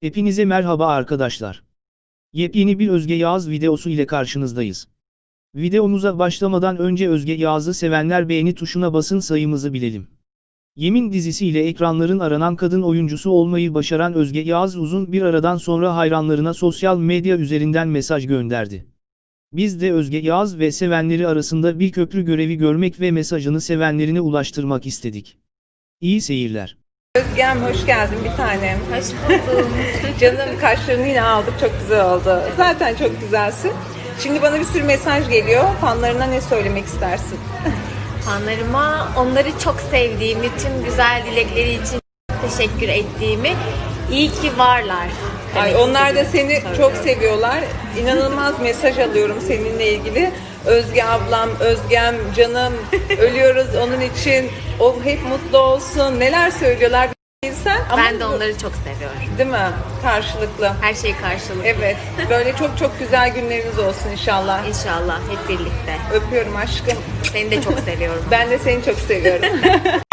Hepinize merhaba arkadaşlar. Yepyeni bir Özge Yağız videosu ile karşınızdayız. Videomuza başlamadan önce Özge Yağız'ı sevenler beğeni tuşuna basın sayımızı bilelim. Yemin dizisiyle ekranların aranan kadın oyuncusu olmayı başaran Özge Yağız uzun bir aradan sonra hayranlarına sosyal medya üzerinden mesaj gönderdi. Biz de Özge Yağız ve sevenleri arasında bir köprü görevi görmek ve mesajını sevenlerine ulaştırmak istedik. İyi seyirler. Özgem hoş geldin bir tanem. Hoş buldum. Canım kaşlarını yine aldık çok güzel oldu. Zaten çok güzelsin. Şimdi bana bir sürü mesaj geliyor. Fanlarına ne söylemek istersin? Fanlarıma onları çok sevdiğimi, tüm güzel dilekleri için teşekkür ettiğimi, iyi ki varlar. Ay, onlar da seni söylüyorum. çok seviyorlar. İnanılmaz mesaj alıyorum seninle ilgili. Özge ablam, Özgem canım ölüyoruz onun için. O hep mutlu olsun. Neler söylüyorlar bilsen. Ama Ben de onları çok seviyorum. Değil mi? Karşılıklı. Her şey karşılıklı. Evet. Böyle çok çok güzel günleriniz olsun inşallah. İnşallah hep birlikte. Öpüyorum aşkım. Seni de çok seviyorum. Ben de seni çok seviyorum.